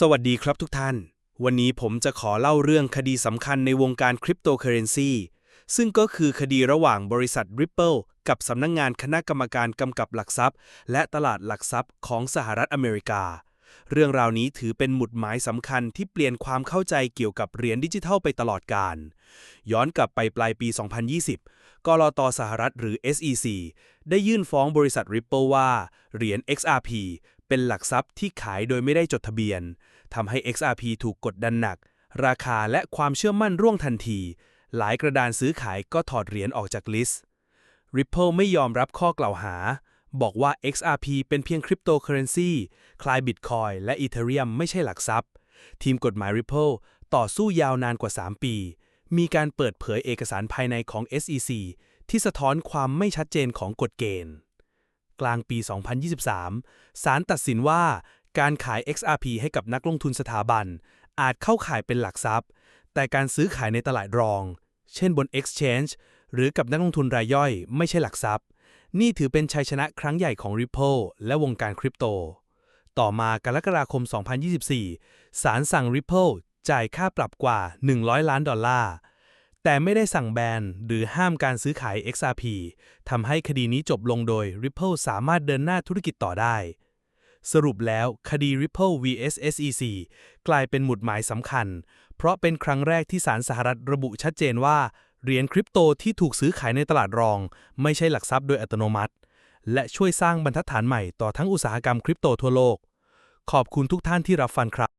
สวัสดีครับทุกท่าน วันนี้ผมจะขอเล่าเรื่องคดีสำคัญในวงการคริปโตเคอเรนซีซึ่งก็คือคดีระหว่างบริษัท Ripple กับสำนักงงานคณะกรรมการกำกับหลักทรัพย์ และตลาดหลักทรัพย์ของสหรัฐอเมริกา เรื่องราวนี้ถือเป็นหมุดหมายสำคัญที่เปลี่ยนความเข้าใจเกี่ยวกับเหรียญดิจิทัลไปตลอดกาลย้อนกลับไปปลายปี 2020 กลตสหรัฐหรือ SEC ได้ยื่นฟ้องบริษัท Ripple ว่าเหรียญ XRP เป็นหลักทรัพย์ที่ขายโดยไม่ได้จดทะเบียนทำให้ XRP ถูกกดดันหนัก ราคาและความเชื่อมั่นร่วงทันที หลายกระดานซื้อขายก็ถอดเหรียญออกจากลิสต์ Ripple ไม่ยอมรับข้อกล่าวหา บอกว่า XRP เป็นเพียงคริปโตเคอเรนซีคล้าย Bitcoin และ Ethereum ไม่ใช่หลักทรัพย์ ทีมกฎหมาย Ripple ต่อสู้ยาวนานกว่า 3 ปี มีการเปิดเผยเอกสารภายในของ SEC ที่สะท้อนความไม่ชัดเจนของกฎเกณฑ์ กลางปี 2023 ศาลตัดสินว่าการขาย XRP ให้กับนักลงทุนสถาบัน อาจเข้าข่ายเป็นหลักทรัพย์ แต่การซื้อขายในตลาดรอง เช่นบน Exchange หรือกับนักลงทุนรายย่อย ไม่ใช่หลักทรัพย์ นี่ถือเป็นชัยชนะครั้งใหญ่ของ Ripple และวงการคริปโต ต่อมากรกฎาคม 2024 ศาลสั่ง Ripple จ่ายค่าปรับกว่า 100 ล้านดอลลาร์ แต่ไม่ได้สั่งแบนหรือห้ามการซื้อขาย XRP ทำให้คดีนี้จบลงโดย Ripple สามารถเดินหน้าธุรกิจต่อได้ สรุปแล้วคดี Ripple vs SEC กลายเป็นหมุดหมายสำคัญ เพราะเป็นครั้งแรกที่ศาลสหรัฐระบุชัดเจนว่า เหรียญคริปโตที่ถูกซื้อขายในตลาดรอง ไม่ใช่หลักทรัพย์โดยอัตโนมัติ และช่วยสร้างบรรทัดฐานใหม่ต่อทั้งอุตสาหกรรมคริปโตทั่วโลก ขอบคุณทุกท่านที่รับฟังครับ